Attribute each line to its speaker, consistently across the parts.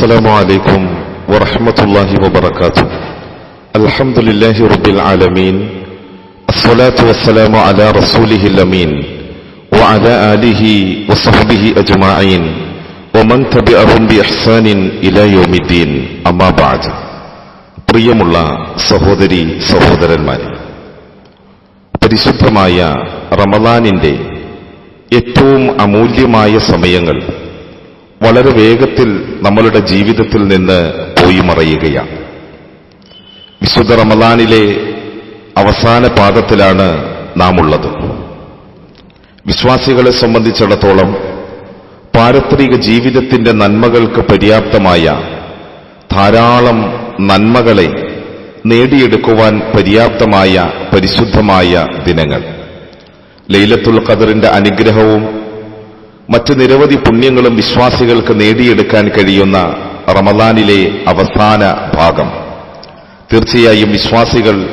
Speaker 1: السلام عليكم ورحمة الله وبركاته الحمد لله رب العالمين الصلاة والسلام على رسوله الأمين وعلى آله وصحبه أجمعين ومن تبعهم بإحسان إلى يوم الدين أما بعد പ്രിയമുള്ള സഹോദരി സഹോദരന്മാരെ പരിശുദ്ധമായ റമദാനിന്റെ ഏറ്റവും അമൂല്യമായ സമയങ്ങൾ വളരെ വേഗത്തിൽ നമ്മളുടെ ജീവിതത്തിൽ നിന്ന് പോയി മറയുകയാണ്. വിശുദ്ധ റമദാനിലെ അവസാന പാദത്തിലാണ് നാം ഉള്ളത് വിശ്വാസികളെ സംബന്ധിച്ചിടത്തോളം പാരത്രിക ജീവിതത്തിന്റെ നന്മകൾക്ക് പര്യാപ്തമായ ധാരാളം നന്മകളെ നേടിയെടുക്കുവാൻ പര്യാപ്തമായ പരിശുദ്ധമായ ദിനങ്ങൾ. ലൈലത്തുൽ ഖദറിന്റെ അനുഗ്രഹവും മറ്റ് നിരവധി പുണ്യങ്ങളും വിശ്വാസികൾക്ക് നേടിയെടുക്കാൻ കഴിയുന്ന റമദാനിലെ അവസാന ഭാഗം. തീർച്ചയായും വിശ്വാസികൾ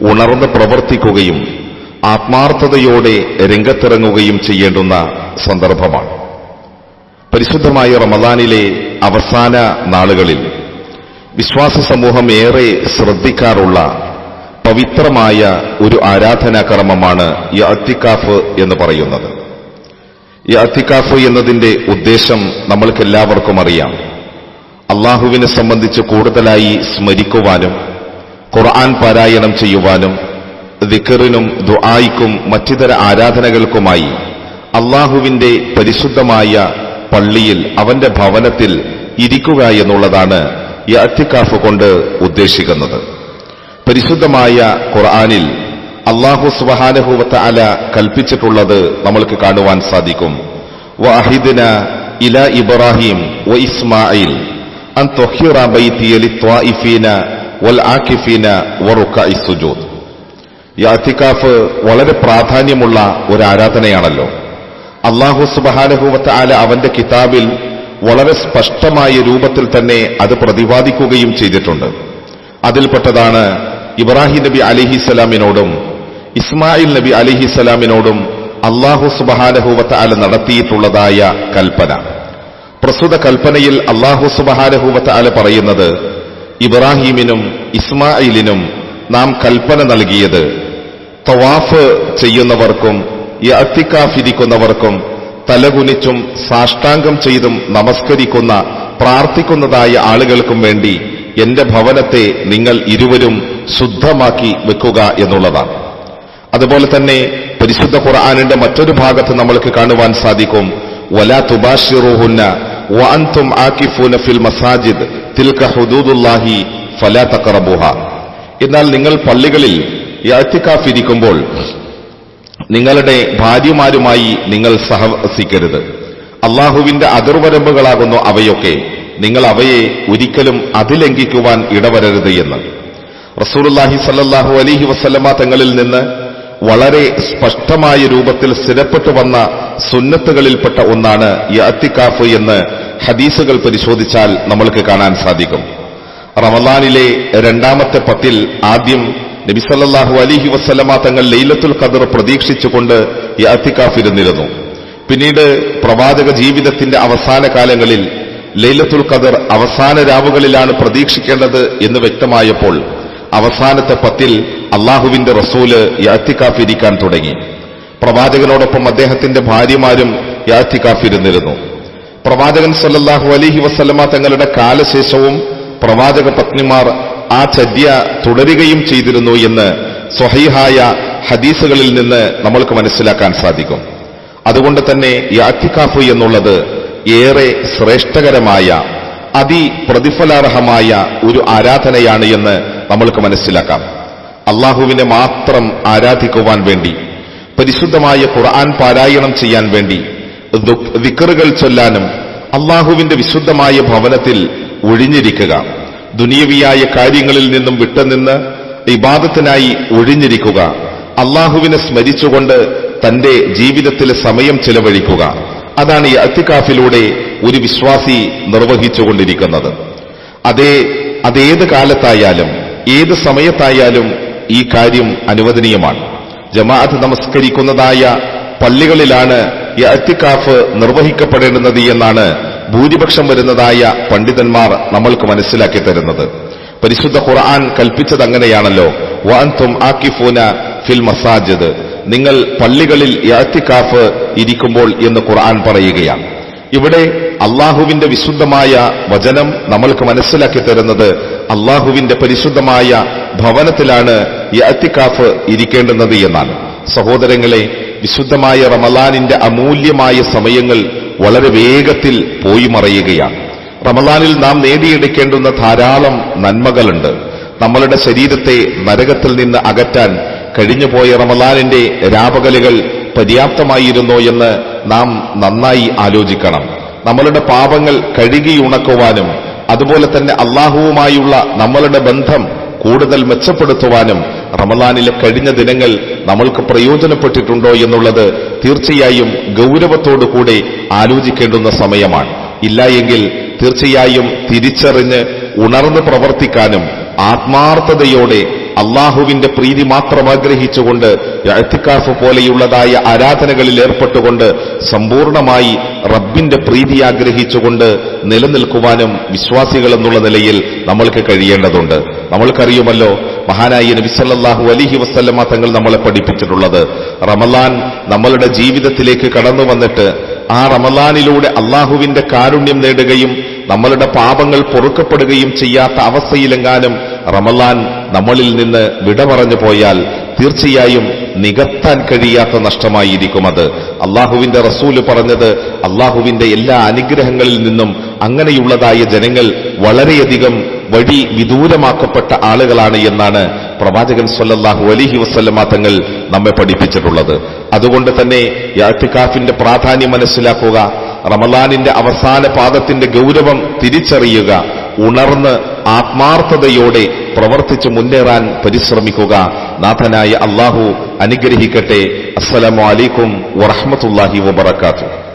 Speaker 1: ഉണർന്ന് പ്രവർത്തിക്കുകയും ആത്മാർത്ഥതയോടെ രംഗത്തിറങ്ങുകയും ചെയ്യേണ്ടുന്ന സന്ദർഭമാണ്. പരിശുദ്ധമായ റമദാനിലെ അവസാന നാളുകളിൽ വിശ്വാസ സമൂഹം ഏറെ ശ്രദ്ധിക്കാറുള്ള പവിത്രമായ ഒരു ആരാധനാക്രമമാണ് ഈ അത്തിക്കാഫ് എന്ന് പറയുന്നത്. ഈ അത്തിക്കാഫ് എന്നതിന്റെ ഉദ്ദേശം നമ്മൾക്കെല്ലാവർക്കും അറിയാം. അള്ളാഹുവിനെ സംബന്ധിച്ച് കൂടുതലായി സ്മരിക്കുവാനും ഖുർആൻ പാരായണം ചെയ്യുവാനും ദിക്കറിനും ദുആയ്ക്കും മറ്റിതര ആരാധനകൾക്കുമായി അള്ളാഹുവിന്റെ പരിശുദ്ധമായ പള്ളിയിൽ അവന്റെ ഭവനത്തിൽ ഇരിക്കുക എന്നുള്ളതാണ് ഈ അത്തിക്കാഫ് കൊണ്ട് ഉദ്ദേശിക്കുന്നത്. പരിശുദ്ധമായ ഖുർആനിൽ അള്ളാഹു സുബഹാനഹുവത്ത അല കൽപ്പിച്ചിട്ടുള്ളത് നമ്മൾക്ക് കാണുവാൻ സാധിക്കും. വഅഹിദ്ന ഇല ഇബ്രാഹിം വ ഇസ്മായിൽ. അൻ വൽ വളരെ പ്രാധാന്യമുള്ള ഒരു ആരാധനയാണല്ലോ. അള്ളാഹു സുബഹാനഹുവത്ത അല അവന്റെ കിതാബിൽ വളരെ സ്പഷ്ടമായ രൂപത്തിൽ തന്നെ അത് പ്രതിപാദിക്കുകയും ചെയ്തിട്ടുണ്ട്. അതിൽപ്പെട്ടതാണ് ഇബ്രാഹിം നബി അലിഹിസലാമിനോടും ഇസ്മായിൽ നബി അലിഹിസലാമിനോടും അള്ളാഹു സുബഹാനഹൂവത്താല നടത്തിയിട്ടുള്ളതായ കൽപ്പന. പ്രസ്തുത കൽപ്പനയിൽ അള്ളാഹു സുബഹാനഹൂവത്താല പറയുന്നത് ഇബ്രാഹീമിനും ഇസ്മായിലിനും നാം കൽപ്പന നൽകിയത് തവാഫ് ചെയ്യുന്നവർക്കും യത്തിക്കാഫിരിക്കുന്നവർക്കും തലകുനിച്ചും സാഷ്ടാംഗം ചെയ്തും നമസ്കരിക്കുന്ന പ്രാർത്ഥിക്കുന്നതായ ആളുകൾക്കും വേണ്ടി എന്റെ ഭവനത്തെ നിങ്ങൾ ഇരുവരും ശുദ്ധമാക്കി വെക്കുക എന്നുള്ളതാണ്. അതുപോലെ തന്നെ പരിശുദ്ധ ഖുർആാനിന്റെ മറ്റൊരു ഭാഗത്ത് നമ്മൾക്ക് കാണുവാൻ സാധിക്കും. വലാ തുബാഷിറുഹുന്ന വഅൻതും ആകിഫൂന ഫിൽ മസാജിദ് തിൽക ഹുദൂദുല്ലാഹി ഫലാ തഖറബുഹ. എന്നാൽ നിങ്ങൾ പള്ളികളിൽ ഇരിക്കുമ്പോൾ നിങ്ങളുടെ ഭാര്യമാരുമായി നിങ്ങൾ സഹവസിക്കരുത്. അള്ളാഹുവിന്റെ അതിർവരമ്പുകളാകുന്നു അവയൊക്കെ. നിങ്ങൾ അവയെ ഒരിക്കലും അതിലംഘിക്കുവാൻ ഇടവരരുത് എന്ന്. റസൂലുല്ലാഹി സല്ലാഹു അലിഹി വസ്ലമ തങ്ങളിൽ നിന്ന് വളരെ സ്പഷ്ടമായ രൂപത്തിൽ സ്ഥിരപ്പെട്ടു വന്ന സുന്നത്തുകളിൽപ്പെട്ട ഒന്നാണ് യാത്തിക്കാഫ് എന്ന് ഹദീസുകൾ പരിശോധിച്ചാൽ നമ്മൾക്ക് കാണാൻ സാധിക്കും. റമദാനിലെ രണ്ടാമത്തെ പത്തിൽ ആദ്യം നബിസല്ലാഹു അലിഹി വസ്ലമ തങ്ങൾ ലൈലത്തുൽ ഖദർ പ്രതീക്ഷിച്ചുകൊണ്ട് യാത്തിക്കാഫിരുന്നിരുന്നു പിന്നീട് പ്രവാചക ജീവിതത്തിന്റെ അവസാന കാലങ്ങളിൽ ലൈലത്തുൽ ഖദർ അവസാന രാവുകളിലാണ് പ്രതീക്ഷിക്കേണ്ടത് എന്ന് വ്യക്തമായപ്പോൾ അവസാനത്തെ പത്തിൽ അള്ളാഹുവിന്റെ റസൂൽ യാത്തിക്കാഫിരിക്കാൻ തുടങ്ങി. പ്രവാചകനോടൊപ്പം അദ്ദേഹത്തിന്റെ ഭാര്യമാരും യാത്തിക്കാഫിരുന്നിരുന്നു. പ്രവാചകൻ സല്ലാഹു അലിഹി വസ്ലമ തങ്ങളുടെ കാലശേഷവും പ്രവാചക പത്നിമാർ ആ ചര്യ തുടരുകയും ചെയ്തിരുന്നു എന്ന് സ്വഹീഹായ ഹദീസുകളിൽ നിന്ന് നമ്മൾക്ക് മനസ്സിലാക്കാൻ സാധിക്കും. അതുകൊണ്ട് തന്നെ യാത്തിക്കാഫ് എന്നുള്ളത് ഏറെ ശ്രേഷ്ഠകരമായ അതിപ്രതിഫലാർഹമായ ഒരു ആരാധനയാണ് എന്ന് നമ്മൾക്ക് മനസ്സിലാക്കാം. അള്ളാഹുവിനെ മാത്രം ആരാധിക്കുവാൻ വേണ്ടി പരിശുദ്ധമായ ഖുർആൻ പാരായണം ചെയ്യാൻ വേണ്ടി വിക്കറുകൾ ചൊല്ലാനും അള്ളാഹുവിന്റെ വിശുദ്ധമായ ഭവനത്തിൽ ഒഴിഞ്ഞിരിക്കുക. ദുനിയവിയായ കാര്യങ്ങളിൽ നിന്നും വിട്ടുനിന്ന് ഇബാദത്തിനായി ഒഴിഞ്ഞിരിക്കുക. അള്ളാഹുവിനെ സ്മരിച്ചുകൊണ്ട് തന്റെ ജീവിതത്തിലെ സമയം ചെലവഴിക്കുക. അതാണ് ഈ അത്തിക്കാഫിലൂടെ ഒരു വിശ്വാസി നിർവഹിച്ചുകൊണ്ടിരിക്കുന്നത്. അതേ അതേത് കാലത്തായാലും ഏത് സമയത്തായാലും ഈ കാര്യം അനുവദനീയമാണ്. ജമാഅത്ത് നമസ്കരിക്കുന്നതായ പള്ളികളിലാണ് ഈ അത്തിക്കാഫ് നിർവഹിക്കപ്പെടേണ്ടുന്നത് എന്നാണ് ഭൂരിപക്ഷം വരുന്നതായ പണ്ഡിതന്മാർ നമ്മൾക്ക് മനസ്സിലാക്കി തരുന്നത്. പരിശുദ്ധ ഖുർആൻ കൽപ്പിച്ചത് അങ്ങനെയാണല്ലോ. വാൻതും ആക്കിഫൂന ഫിൽ മസാജിദ്. നിങ്ങൾ പള്ളികളിൽ യാത്തിക്കാഫ് ഇരിക്കുമ്പോൾ എന്ന് ഖുർആൻ പറയുകയാണ്. ഇവിടെ അള്ളാഹുവിന്റെ വിശുദ്ധമായ വചനം നമ്മൾക്ക് മനസ്സിലാക്കി തരുന്നത് അള്ളാഹുവിന്റെ പരിശുദ്ധമായ ഭവനത്തിലാണ് യാത്തിക്കാഫ് ഇരിക്കേണ്ടുന്നത് എന്നാണ്. സഹോദരങ്ങളെ വിശുദ്ധമായ റമലാനിന്റെ അമൂല്യമായ സമയങ്ങൾ വളരെ വേഗത്തിൽ പോയി മറയുകയാണ്. റമലാനിൽ നാം നേടിയെടുക്കേണ്ടുന്ന ധാരാളം നന്മകളുണ്ട്. നമ്മളുടെ ശരീരത്തെ നരകത്തിൽ നിന്ന് അകറ്റാൻ കഴിഞ്ഞുപോയ റമലാനിന്റെ രാപകലുകൾ പര്യാപ്തമായിരുന്നോ എന്ന് നാം നന്നായി ആലോചിക്കണം. നമ്മളുടെ പാപങ്ങൾ കഴുകിയുണക്കുവാനും അതുപോലെ തന്നെ അള്ളാഹുവുമായുള്ള നമ്മളുടെ ബന്ധം കൂടുതൽ മെച്ചപ്പെടുത്തുവാനും റമലാനിലെ കഴിഞ്ഞ ദിനങ്ങൾ നമ്മൾക്ക് പ്രയോജനപ്പെട്ടിട്ടുണ്ടോ എന്നുള്ളത് തീർച്ചയായും ഗൗരവത്തോടുകൂടി ആലോചിക്കേണ്ടുന്ന സമയമാണ്. ഇല്ല എങ്കിൽ തീർച്ചയായും തിരിച്ചറിഞ്ഞ് ഉണർന്ന് പ്രവർത്തിക്കാനും ആത്മാർത്ഥതയോടെ അള്ളാഹുവിന്റെ പ്രീതി മാത്രം ആഗ്രഹിച്ചുകൊണ്ട് എഴുത്തിക്കാഫ് പോലെയുള്ളതായ ആരാധനകളിൽ ഏർപ്പെട്ടുകൊണ്ട് സമ്പൂർണമായി റബ്ബിന്റെ പ്രീതി ആഗ്രഹിച്ചുകൊണ്ട് നിലനിൽക്കുവാനും വിശ്വാസികൾ എന്നുള്ള നിലയിൽ നമ്മൾക്ക് കഴിയേണ്ടതുണ്ട്. നമ്മൾക്കറിയുമല്ലോ മഹാനായ നബിസല്ലാഹു അലിഹി വസ്ല്ലമ തങ്ങൾ നമ്മളെ പഠിപ്പിച്ചിട്ടുള്ളത്. റമലാൻ നമ്മളുടെ ജീവിതത്തിലേക്ക് കടന്നു വന്നിട്ട് ആ റമലാനിലൂടെ അള്ളാഹുവിന്റെ കാരുണ്യം നേടുകയും നമ്മളുടെ പാപങ്ങൾ പൊറുക്കപ്പെടുകയും ചെയ്യാത്ത അവസ്ഥയിലെങ്ങാനും റമലാൻ നമ്മളിൽ നിന്ന് വിട പറഞ്ഞു പോയാൽ തീർച്ചയായും നികത്താൻ കഴിയാത്ത നഷ്ടമായിരിക്കും അത്. അള്ളാഹുവിന്റെ റസൂൽ പറഞ്ഞത് അള്ളാഹുവിന്റെ എല്ലാ അനുഗ്രഹങ്ങളിൽ നിന്നും അങ്ങനെയുള്ളതായ ജനങ്ങൾ വളരെയധികം വഴി വിദൂരമാക്കപ്പെട്ട ആളുകളാണ് എന്നാണ് പ്രവാചകൻ സല്ലാഹു അലിഹി വസ്ല്ലമ തങ്ങൾ നമ്മെ പഠിപ്പിച്ചിട്ടുള്ളത്. അതുകൊണ്ട് തന്നെ യാത്തിക്കാഫിന്റെ പ്രാധാന്യം മനസ്സിലാക്കുക റമലാനിന്റെ അവസാന പാദത്തിന്റെ ഗൗരവം തിരിച്ചറിയുക ഉണർന്ന് ആത്മാർത്ഥതയോടെ പ്രവർത്തിച്ച് മുന്നേറാൻ പരിശ്രമിക്കുക. നാഥനായ അള്ളാഹു അനുഗ്രഹിക്കട്ടെ. അസ്സലാമു അലൈക്കും വറഹമത്തുല്ലാഹി വബർക്കാത്തു